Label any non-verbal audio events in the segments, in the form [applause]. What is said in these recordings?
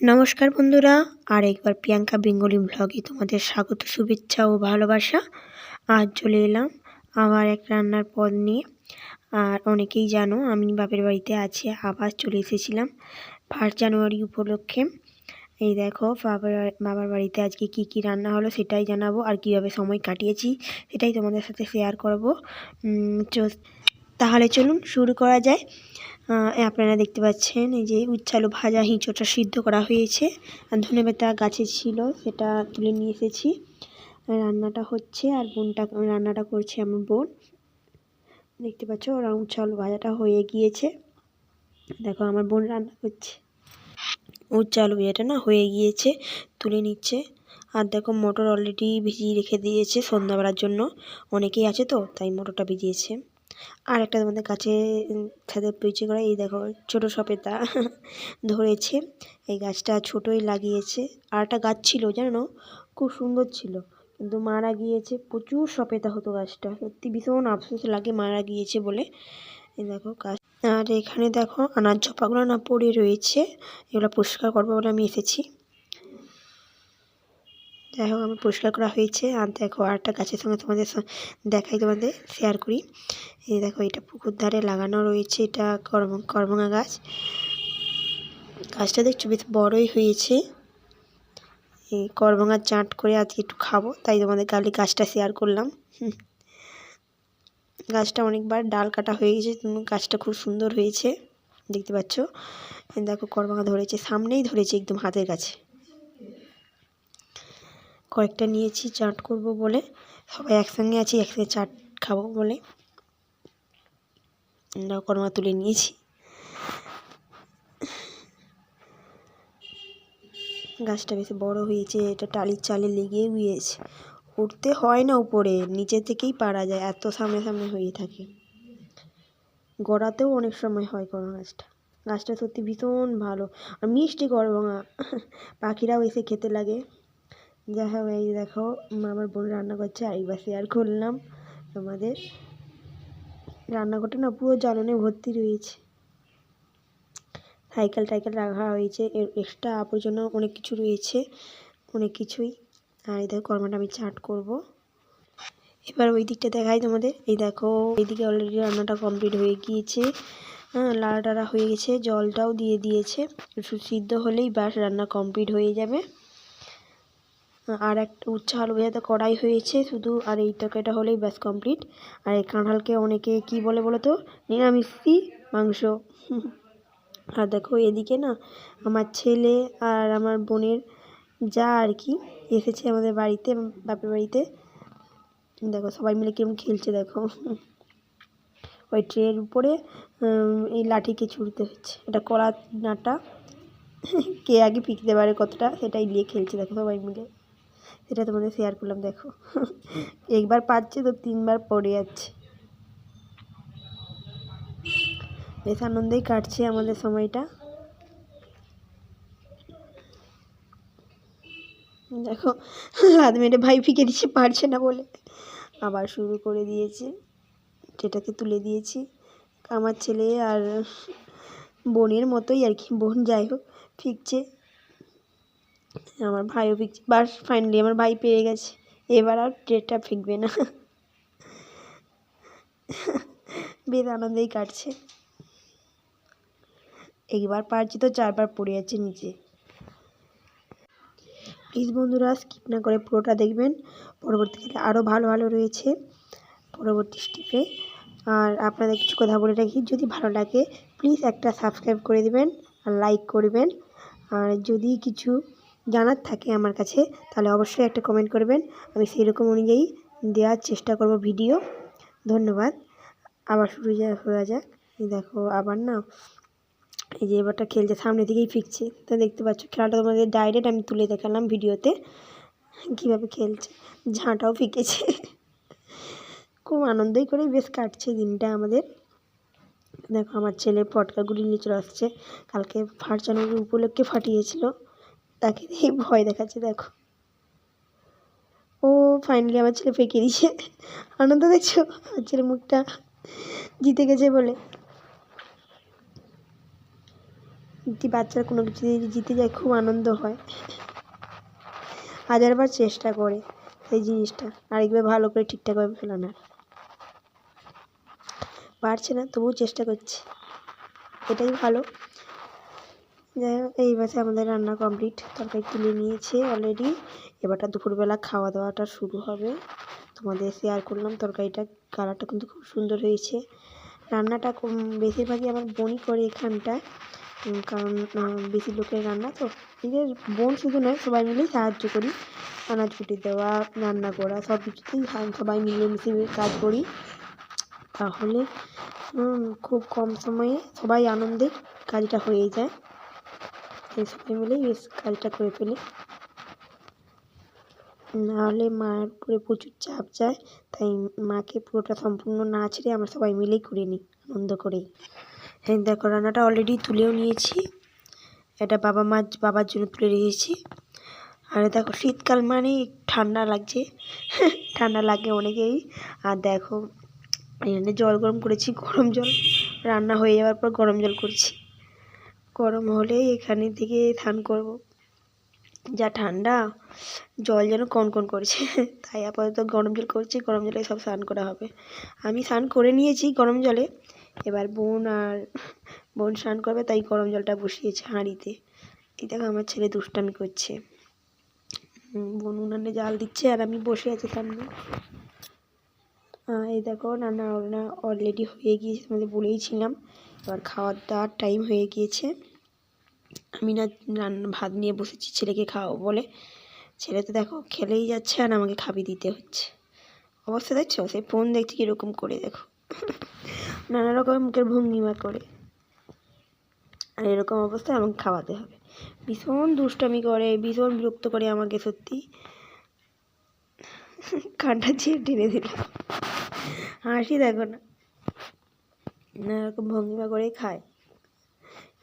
নমস্কার বন্ধুরা, আর একবার প্রিয়াঙ্কা বেঙ্গলি ব্লগে তোমাদের স্বাগত, শুভেচ্ছা ও ভালোবাসা। আজ চলে এলাম আবার এক রান্নার পদ নিয়ে। আর অনেকেই জানো, আমি বাপের বাড়িতে আছি, আবার চলে এসেছিলাম ফার্স্ট জানুয়ারি উপলক্ষে। এই দেখো, বাবার বাবার বাড়িতে আজকে কি কি রান্না হলো সেটাই জানাব, আর কীভাবে সময় কাটিয়েছি সেটাই তোমাদের সাথে শেয়ার করব। তাহলে চলুন শুরু করা যায়। আপনারা দেখতে পাচ্ছেন, এই যে উচ্ছালু ভাজা হিঁচোটা সিদ্ধ করা হয়েছে। আর ধনেপাতা গাছে ছিল, সেটা তুলে নিয়ে এসেছি। রান্নাটা হচ্ছে, আর বোনটা রান্নাটা করছে আমার বোন। দেখতে পাচ্ছ, ওরা উচ্ছালু ভাজাটা হয়ে গিয়েছে। দেখো, আমার বোন রান্না করছে। উচ্ছালু ভাজাটা না হয়ে গিয়েছে, তুলে নিচ্ছে। আর দেখো, মোটর অলরেডি ভিজিয়ে রেখে দিয়েছে সন্ধ্যাবেলার জন্য। অনেকেই আছে তো, তাই মোটরটা ভিজিয়েছে। আর একটা তোমাদের কাছে ছাদের পিছিয়ে করা, এই দেখো, ছোট সপেতা [laughs] ধরেছে। এই গাছটা ছোটই লাগিয়েছে। আর একটা গাছ ছিল, জানো? খুব সুন্দর ছিল। কিন্তু মারা গিয়েছে, প্রচুর সপেতা হতো গাছটা। সত্যি ভীষণ আফসোস লাগে মারা গিয়েছে বলে। এই দেখো গাছ। আর এখানে দেখো আনার ঝোপাগুলো না পড়ে রয়েছে। এগুলো পরিষ্কার করব বলে আমি এসেছি। যাই হোক, আমার পরিষ্কার করা হয়েছে। আর দেখো, আরেকটা গাছের সঙ্গে তোমাদের দেখাই তোমাদের শেয়ার করি। এই দেখো, এটা পুকুর ধারে লাগানো রয়েছে এটা করম করমঙা গাছ। গাছটা দেখছ, বেশ বড়ই হয়েছে। এই করমঙার চাট করে আজকে একটু খাব, তাই তোমাদের গালি গাছটা শেয়ার করলাম। গাছটা অনেকবার ডাল কাটা হয়ে গেছে গাছটা খুব সুন্দর হয়েছে, দেখতে পাচ্ছ? দেখো করমঙা ধরেছে, সামনেই ধরেছে একদম হাতের কাছে। কয়েকটা নিয়েছি, চাট করব বলে। সবাই একসঙ্গে আছি, একসঙ্গে চাট খাব বলে। করমা তুলে নিয়েছি। গাছটা বেশি বড় হয়েছে, এটা টালির চালে লেগে গিয়েছে। উঠতে হয় না উপরে, নিচে থেকেই পারা যায়, এত সামনে সামনে হয়ে থাকে। গড়াতেও অনেক সময় হয় করমা গাছটা। গাছটা সত্যি ভীষণ ভালো। আর মিষ্টি করমা পাখিরাও এসে খেতে লাগে। যাই হোক এই দেখো, আমার বোন রান্না করছে, আর আরেকবার শেয়ার করলাম তোমাদের। রান্নাঘরটা না পুরো জ্বালনে ভর্তি রয়েছে। সাইকেল টাইকেল রাখা হয়েছে এর এক্সট্রা আবর্জনা অনেক কিছু রয়েছে, অনেক কিছুই। আর এই দেখো, কর্মাটা আমি চাট করব। এবার ওই দিকটা দেখাই তোমাদের। এই দেখো, এইদিকে অলরেডি রান্নাটা কমপ্লিট হয়ে গিয়েছে। হ্যাঁ লাড়া টাড়া হয়ে গেছে, জলটাও দিয়ে দিয়েছে। একটু সিদ্ধ হলেই ব্যাস, রান্না কমপ্লিট হয়ে যাবে। আর একটা উচ্ছে আলু ভাজাতে কড়াই হয়েছে শুধু, আর এই তরকারিটা হলেই ব্যাস কমপ্লিট আর এই কাঁঠালকে অনেকে কি বলে বলো তো? নিরামিষি মাংস। আর দেখো এদিকে না, আমার ছেলে আর আমার বোনের যা আর কি এসেছে আমাদের বাড়িতে বাপের বাড়িতে। দেখো সবাই মিলে কেমন খেলছে দেখো। ওই ট্রের উপরে এই লাঠিকে ছুড়তে হচ্ছে। এটা কলা নাটা। কে আগে পিকতে পারে কতটা সেটাই নিয়ে খেলছে দেখো সবাই মিলে। সেটা তোমাদের শেয়ার করলাম, দেখো। একবার পাচ্ছে তো তিনবার পড়ে যাচ্ছে। বেশ আনন্দেই কাটছে আমাদের সময়টা। দেখো লাদ ভাই ফিকে দিচ্ছে, পারছে না বলে। আবার শুরু করে দিয়েছে সেটাকে তুলে দিয়েছি। আমার ছেলে আর বোনের মতোই আর কি, বোন যাই হোক, ফিকছে। আমার ভাইও ফিকছে বাস ফাইনালি আমার ভাই পেয়ে গেছে। এবার আর ট্রেনটা ফিকবে না। বেশ আনন্দেই কাটছে। একবার পারছি তো চারবার পড়ে যাচ্ছে নিচে। প্লিজ বন্ধুরা স্কিপ না করে পুরোটা দেখবেন। পরবর্তীকালে আরও ভালো ভালো রয়েছে পরবর্তী স্টেপে আর আপনাদের কিছু কথা বলে রাখি, যদি ভালো লাগে প্লিজ একটা সাবস্ক্রাইব করে দেবেন আর লাইক করবেন। আর যদি কিছু জানার থাকে আমার কাছে, তাহলে অবশ্যই একটা কমেন্ট করবেন। আমি সেই রকম অনুযায়ী দেওয়ার চেষ্টা করব ভিডিও ধন্যবাদ। আবার শুরু হয়ে যাক। দেখো, আবার না, এই যে এবারটা খেলছে সামনে দিকেই ফিকছে তো দেখতে পাচ্ছ, খেলাটা তোমাদের ডাইরেক্ট আমি তুলে দেখালাম ভিডিওতে কীভাবে খেলছে। ঝাঁটাও ফিকেছে। খুব আনন্দই করে বেশ কাটছে দিনটা আমাদের। দেখো, আমার ছেলে ফটকাগুলি নিয়ে চলে আসছে। কালকে ফার্স্ট জানুয়ারি উপলক্ষে ফাটিয়েছিল। তাকে দিয়ে ভয় দেখাচ্ছে, দেখো। ও ফাইনালি আমার ছেলে ফেঁকে দিছে আনন্দ দেখছ? আমার ছেলে মুখটা জিতে গেছে বলে। যদি বাচ্চারা কোনো কিছু জিতে যায়, খুব আনন্দ হয়। হাজারবার চেষ্টা করে সেই জিনিসটা। আরেকবার ভালো করে ঠিকঠাকভাবে ফেলানোর। পারছে না, তবুও চেষ্টা করছে। এটাই ভালো। যাই হোক, এই মাসে আমাদের রান্না কমপ্লিট তরকারি তুলে নিয়েছে অলরেডি এবারটা দুপুরবেলা খাওয়া দাওয়াটা শুরু হবে। তোমাদের শেয়ার করলাম তরকারিটা, কালারটা কিন্তু খুব সুন্দর হয়েছে। রান্নাটা বেশিরভাগই আমার বোনই করে এখানটায়। কারণ বেশি লোকের রান্না তো। এদের বোন শুধু নয়, সবাই মিলেই সাহায্য করি। আনাজ কুটি দেওয়া, রান্না করা, সব কিছুতেই সবাই মিলেমিশে কাজ করি। তাহলে খুব কম সময়ে সবাই আনন্দে কাজটা হয়ে যায়। তাই সবাই বেশ কাজটা করে ফেলি। নাহলে মার উপরে প্রচুর চাপ যায়, তাই মাকে পুরোটা সম্পূর্ণ না ছেড়ে আমরা সবাই মিলেই করে নিই, আনন্দ করেই। হ্যাঁ দেখো, রান্নাটা অলরেডি তুলেও নিয়েছি। এটা বাবা মা, বাবার জন্য তুলে রেখেছি। আর দেখো, শীতকাল মানে ঠান্ডা লাগছে। [laughs] ঠান্ডা লাগে অনেকেই আর দেখো, এখানে জল গরম করেছি, গরম জল। রান্না হয়ে যাওয়ার পর গরম জল করছি। গরম হলেই এখানে থেকে স্নান করব। যা ঠান্ডা, জল যেন কনকন করছে। [laughs] তাই আপাতত গরম জল করছি, গরম জলে সব স্নান করা হবে। আমি স্নান করে নিয়েছি গরম জলে। এবার বোন আর [laughs] বোন স্নান করবে, তাই গরম জলটা বসিয়েছে হাঁড়িতে। এই দেখো আমার ছেলে দুষ্টামি করছে। বোন উনানে জাল দিচ্ছে আর আমি বসে আছি সামনে। এই দেখো রান্না অলরেডি হয়ে গিয়েছে, তোমাদের বলেইছিলাম এবার খাওয়ার দাওয়ার টাইম হয়ে গিয়েছে। আমি না রান্না ভাত নিয়ে বসেছি ছেলেকে খাওয়াবো বলে। ছেলে তো দেখো খেলেই যাচ্ছে আর আমাকে খাবি দিতে হচ্ছে। অবস্থা দেখছ? সেই ফোন দেখছি কীরকম করে দেখো। নানা রকম মুখের ভঙ্গিমা করে। আর এরকম অবস্থায় আমাকে খাওয়াতে হবে। ভীষণ দুষ্টামি করে, ভীষণ বিরক্ত করে আমাকে সত্যি। কানটা ছিঁড়ে টেনে দিলাম। হাসি দেখো না। নানা রকম ভঙ্গিমা করে খায়।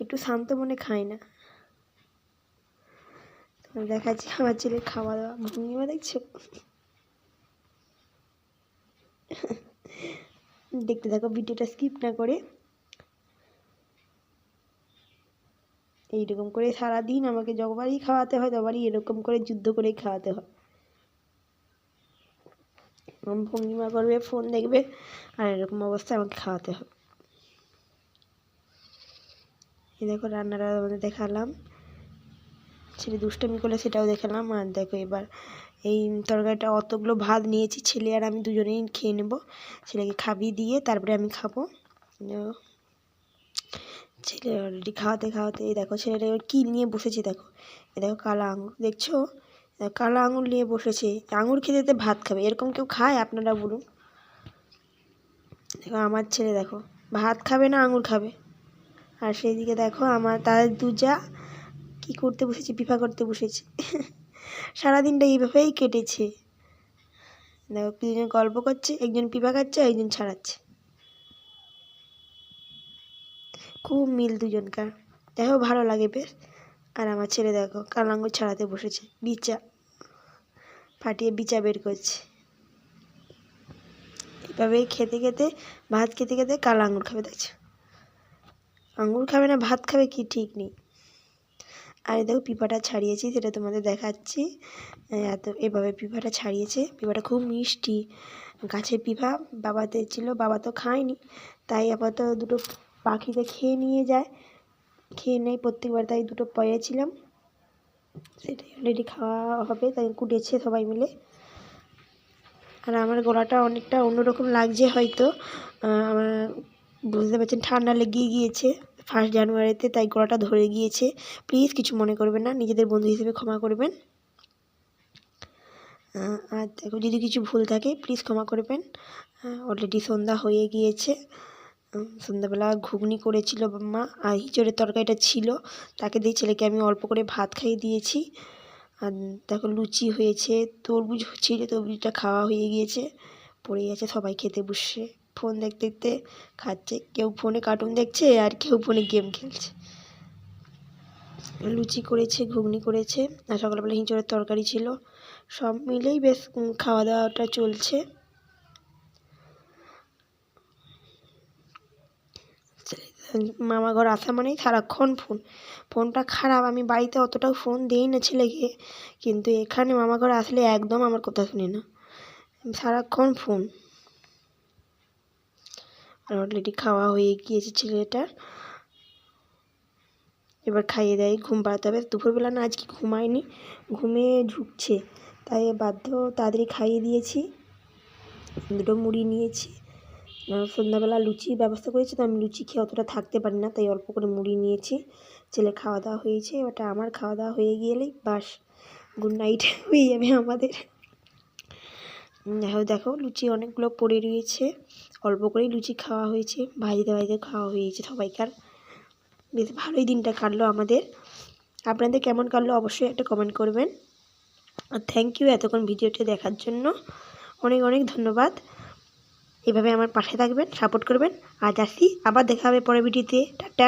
একটু শান্ত মনে খায় না। দেখাচ্ছি আমার ছেলে খাওয়া দাওয়া ভঙ্গিমা দেখছ? দেখতে থাকো, ভিডিওটা স্কিপ না করে। এইরকম করে সারাদিন আমাকে যতবারই খাওয়াতে হয় ততবারই এরকম করে যুদ্ধ করেই খাওয়াতে হয়। ভঙ্গিমা করবে ফোন দেখবে, আর এরকম অবস্থায় আমাকে খাওয়াতে হবে এই দেখো রান্নাটা আমাদের দেখালাম। ছেলে দুষ্টামি করলে সেটাও দেখালাম। আর দেখো এবার এই তরকারিটা অতগুলো ভাত নিয়েছি ছেলে আর আমি দুজনেই খেয়ে নেব। ছেলেকে খাবি দিয়ে তারপরে আমি খাব। ছেলে অলরেডি খাওয়াতে খাওয়াতে এই দেখো ছেলেটা এবার কী নিয়ে বসেছে দেখো। এ দেখো কালো আঙুর দেখছ? দেখো, কালো আঙুর নিয়ে বসেছে। আঙুর খেতে ভাত খাবে। এরকম কেউ খায় আপনারা বলুন। দেখো আমার ছেলে দেখো ভাত খাবে না আঙুর খাবে? আর সেই দিকে দেখো আমার তাদের দুজা কি করতে বসেছে পিফা করতে বসেছে। সারাদিনটা এইভাবেই কেটেছে। দেখো দুজন গল্প করছে, একজন পিফা খাচ্ছে একজন ছাড়াচ্ছে। খুব মিল দুজনকার দেখো ভালো লাগে বেশ। আর আমার ছেলে দেখো কালাঙ্গুর ছাড়াতে বসেছে, বিচা। ফাটিয়ে বিচা বের করছে। এভাবেই খেতে খেতে, ভাত খেতে খেতে কালো আঙুর খাবে, দেখছ? আঙুর খাবে না, ভাত খাবে কি ঠিক নেই। আর দেখো পিপাটা ছাড়িয়েছি, সেটা তোমাদের দেখাচ্ছি। এত, এভাবে পিপাটা ছাড়িয়েছে। পিপাটা খুব মিষ্টি। গাছের পিপা বাবাতে ছিল, বাবা তো খায়নি। তাই আপাতত দুটো পাখিতে খেয়ে নিয়ে যায়। খেয়ে নেয়, প্রত্যেকবার তাই দুটো পেয়েছিলাম সেটাই অলরেডি খাওয়া হবে, তাই কুটেছে সবাই মিলে। আর আমার গলাটা অনেকটা অন্যরকম লাগছে হয়তো। আমার বুঝতে পারছেন, ঠান্ডা লেগে গিয়েছে ফার্স্ট জানুয়ারিতে তাই গলাটা ধরে গিয়েছে। প্লিজ কিছু মনে করবেন না, নিজেদের বন্ধু হিসেবে ক্ষমা করবেন। আর দেখো, যদি কিছু ভুল থাকে প্লিজ ক্ষমা করবেন। অলরেডি সন্ধ্যা হয়ে গিয়েছে। সন্ধ্যাবেলা ঘুগনি করেছিল মা, আর হিঁচড়ের তরকারিটা ছিল, তাকে দিয়ে ছেলেকে আমি অল্প করে ভাত খাইয়ে দিয়েছি। আর দেখো, লুচি হয়েছে, তরমুজ ছিল, তরমুজটা খাওয়া হয়ে গিয়েছে, পড়ে গেছে সবাই খেতে বসে। ফোন দেখতে দেখতে খাচ্ছে। কেউ ফোনে কার্টুন দেখছে আর কেউ ফোনে গেম খেলছে। লুচি করেছে, ঘুগনি করেছে, আর সকালবেলা হিঁচড়ের তরকারি ছিল। সব মিলেই বেশ খাওয়া দাওয়াটা চলছে। মামা ঘর আসা মানেই সারাক্ষণ ফোন ফোনটা খারাপ, আমি বাড়িতে অতটাও ফোন দিই না ছেলেকে, কিন্তু এখানে মামা ঘর আসলে একদম আমার কথা শুনে না। সারাক্ষণ ফোন আর অলরেডি খাওয়া হয়ে গিয়েছে ছেলেটার এবার খাইয়ে দেয়, ঘুম পাড়াতে হবে। দুপুরবেলা না, আজকে ঘুমায়নি, ঘুমে ঝুঁকছে তাই বাধ্য, তাড়াতাড়ি খাইয়ে দিয়েছি। দুটো মুড়ি নিয়েছি। সন্ধ্যাবেলা লুচির ব্যবস্থা করেছি, তো আমি লুচি খেয়ে অতটা থাকতে পারি না, তাই অল্প করে মুড়ি নিয়েছি। ছেলে খাওয়া দাওয়া হয়েছে ওটা আমার খাওয়া দাওয়া হয়ে গেলেই বাস। গুড নাইট, হয়ে যাবে আমাদের। দেখো লুচি অনেকগুলো পড়ে রয়েছে। অল্প করেই লুচি খাওয়া হয়েছে, ভাইদের ভাইদের খাওয়া হয়েছে সবাইকার। বেশ ভালোই দিনটা কাটলো আমাদের। আপনাদের কেমন কাটলো অবশ্যই একটা কমেন্ট করবেন। আর থ্যাংক ইউ এতক্ষণ ভিডিওটি দেখার জন্য। অনেক অনেক ধন্যবাদ। এভাবে আমার পাশে থাকবেন সাপোর্ট করবেন। আজ আসি আবার দেখা হবে পরের ভিডিওতে। টাটা।